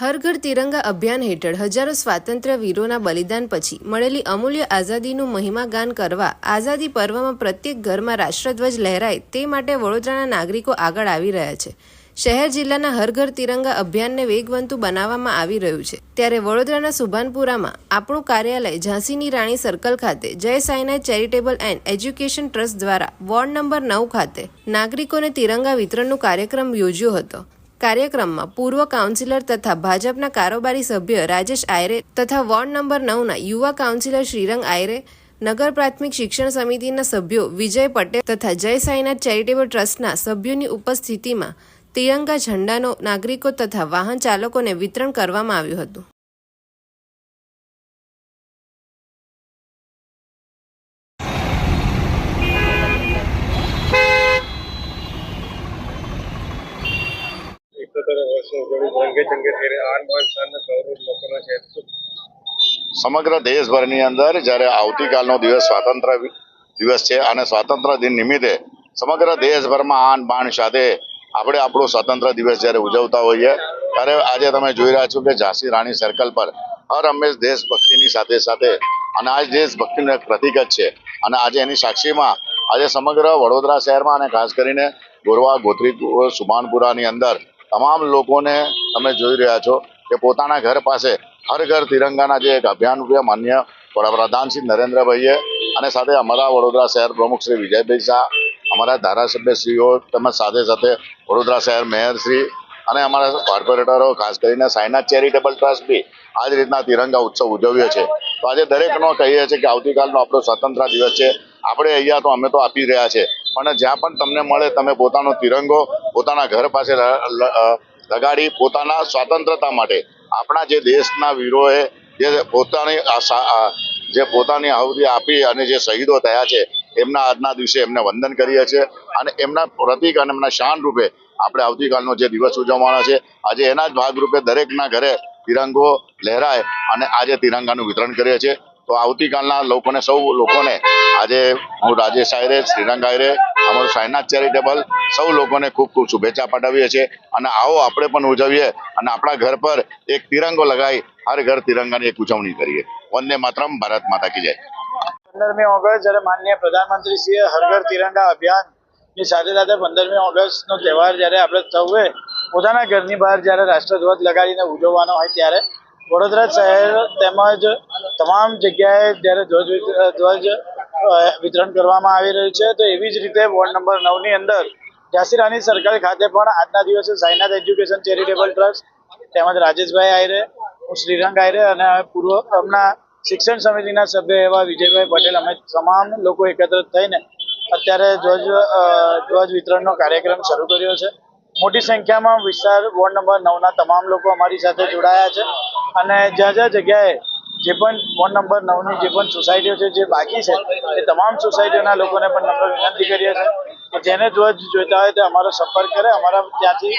હર ઘર તિરંગા અભિયાન હેઠળ હજારો સ્વાતંત્ર્ય વીરોના બલિદાન પછી મળેલી અમૂલ્ય આઝાદીનું મહિમાગાન કરવા આઝાદી પર્વમાં પ્રત્યેક ઘરમાં રાષ્ટ્રધ્વજ લહેરાય તે માટે વડોદરાના નાગરિકો આગળ આવી રહ્યા છે. શહેર જિલ્લાના હર ઘર તિરંગા અભિયાનને વેગવંતુ બનાવવામાં આવી રહ્યું છે. ત્યારે વડોદરાના સુભાનપુરામાં આપણું કાર્યાલય ઝાંસીની રાણી સર્કલ ખાતે Jai Sainath charitable and education trust દ્વારા વોર્ડ નંબર નવ ખાતે નાગરિકોને તિરંગા વિતરણનું કાર્યક્રમ યોજ્યો હતો. કાર્યક્રમમાં પૂર્વ કાઉન્સિલર તથા ભાજપના કારોબારી સભ્ય રાજેશ આયરે તથા વોર્ડ નંબર નવના યુવા કાઉન્સિલર શ્રીરંગ આયરે, નગર પ્રાથમિક શિક્ષણ સમિતિના સભ્યો વિજય પટેલ તથા જય સાંઈનાથ ચેરિટેબલ ટ્રસ્ટના સભ્યોની ઉપસ્થિતિમાં તિરંગા ઝંડાનો નાગરિકો તથા વાહન ચાલકોને વિતરણ કરવામાં આવ્યું હતું. સમગ્ર દેશભરની અંદર જ્યારે આવતીકાલનો દિવસ સ્વાતંત્ર્ય દિવસ છે અને સ્વાતંત્ર્ય દિન નિમિત્તે સમગ્ર દેશભરમાં આન બાણ સાથે આપણે આપણો સ્વાતંત્ર્ય દિવસ જ્યારે ઉજવતા હોઈએ, ત્યારે આજે તમે જોઈ રહ્યા છો કે ઝાંસી રાણી સર્કલ પર હર હંમેશ દેશભક્તિની સાથે સાથે અને આ દેશભક્તિનું એક પ્રતિક જ છે. અને આજે એની સાક્ષીમાં આજે સમગ્ર વડોદરા શહેરમાં અને ખાસ કરીને ગોરવા ગોત્રી સુભાનપુરાની અંદર તમામ લોકોને તમે જોઈ રહ્યા છો કે પોતાના ઘર પાસે હર ઘર તિરંગાના જે એક અભિયાન રૂપે માન્ય વડાપ્રધાન શ્રી નરેન્દ્રભાઈએ અને સાથે અમારા વડોદરા શહેર પ્રમુખ શ્રી વિજયભાઈ શાહ, અમારા ધારાસભ્યશ્રીઓ તેમજ સાથે સાથે વડોદરા શહેર મેયરશ્રી અને અમારા કોર્પોરેટરો, ખાસ કરીને સાઈનાથ ચેરિટેબલ ટ્રસ્ટ બી આ જ રીતના તિરંગા ઉત્સવ ઉજવ્યો છે. તો આજે દરેકનો કહીએ છીએ કે આવતીકાલનો આપણો સ્વતંત્ર દિવસ છે. આપણે અહીંયા તો અમે તો આપી રહ્યા છે. પણ જ્યાં પણ તમને મળે, તમે પોતાનો તિરંગો પોતાના ઘર પાસે લગાડી પોતાના સ્વતંત્રતા માટે આપણા જે દેશના વીરોએ જે પોતાની જે પોતાની આહુતિ આપી અને જે શહીદો થયા છે, એમના આજના દિવસે એમને વંદન કરીએ છીએ અને એમના પ્રતિક અને એમના શાન રૂપે આપણે આવતીકાલનો જે દિવસ ઉજવવાનો છે, આજે એના જ ભાગરૂપે દરેકના ઘરે તિરંગો લહેરાય અને આજે તિરંગાનું વિતરણ કરીએ છીએ. તો આવતીકાલના લોકોને, સૌ લોકોને આજે હું રાજેશ આયરે, શ્રીરંગ આયરે અમારું સાયનાથ ચેરિટેબલ સૌ લોકોને ખૂબ ખૂબ શુભેચ્છા પાઠવીએ છીએ. અને આવો આપણે પણ ઉજવીએ અને આપણા ઘર પર એક તિરંગો લગાવી હર ઘર તિરંગાની એક ઉજવણી કરીએ. વંદે માતરમ, ભારત માતા કી જય. પંદરમી ઓગસ્ટ જ્યારે માનનીય પ્રધાનમંત્રીશ્રીએ હર ઘર તિરંગા અભિયાનની સાથે સાથે પંદરમી ઓગસ્ટનો તહેવાર જ્યારે આપણે સૌએ પોતાના ઘરની બહાર જ્યારે રાષ્ટ્રધ્વજ લગાડીને ઉજવવાનો હોય ત્યારે વડોદરા શહેર તેમજ તમામ જગ્યાએ જ્યારે ધ્વજ ધ્વજ વિતરણ કરવામાં આવી રહ્યું છે. તો એવી જ રીતે વોર્ડ નંબર નવની અંદર ઝાંસી રાણી સર્કલ ખાતે પણ આજના દિવસે સાઈનાથ એજ્યુકેશન ચેરિટેબલ ટ્રસ્ટ તેમજ રાજેશભાઈ આયરે, હું શ્રીરંગ આયરે અને પૂર્વ અમના શિક્ષણ સમિતિના સભ્ય એવા વિજયભાઈ પટેલ, અમે તમામ લોકો એકત્રિત થઈને અત્યારે ધ્વજ ધ્વજ વિતરણનો કાર્યક્રમ શરૂ કર્યો છે. મોટી સંખ્યામાં વિસ્તાર વોર્ડ નંબર નવના તમામ લોકો અમારી સાથે જોડાયા છે અને જ્યાં જ્યાં જગ્યાએ જે પણ વોર્ડ નંબર નવની જે પણ સોસાયટીઓ છે, જે બાકી છે, એ તમામ સોસાયટીઓના લોકોને પણ નમ્ર વિનંતી કરીએ છીએ જેને ધ્વજ જોઈતા હોય તે અમારો સંપર્ક કરે, અમારા ત્યાંથી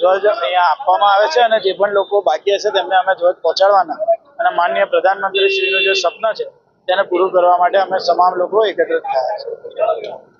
ધ્વજ અહીંયા આપવામાં આવે છે અને જે પણ લોકો બાકી હશે તેમને અમે ધ્વજ પહોંચાડવાના. અને માનનીય પ્રધાનમંત્રી શ્રીનું જે સપના છે, તેને પૂરું કરવા માટે અમે તમામ લોકો એકત્રિત થયા છે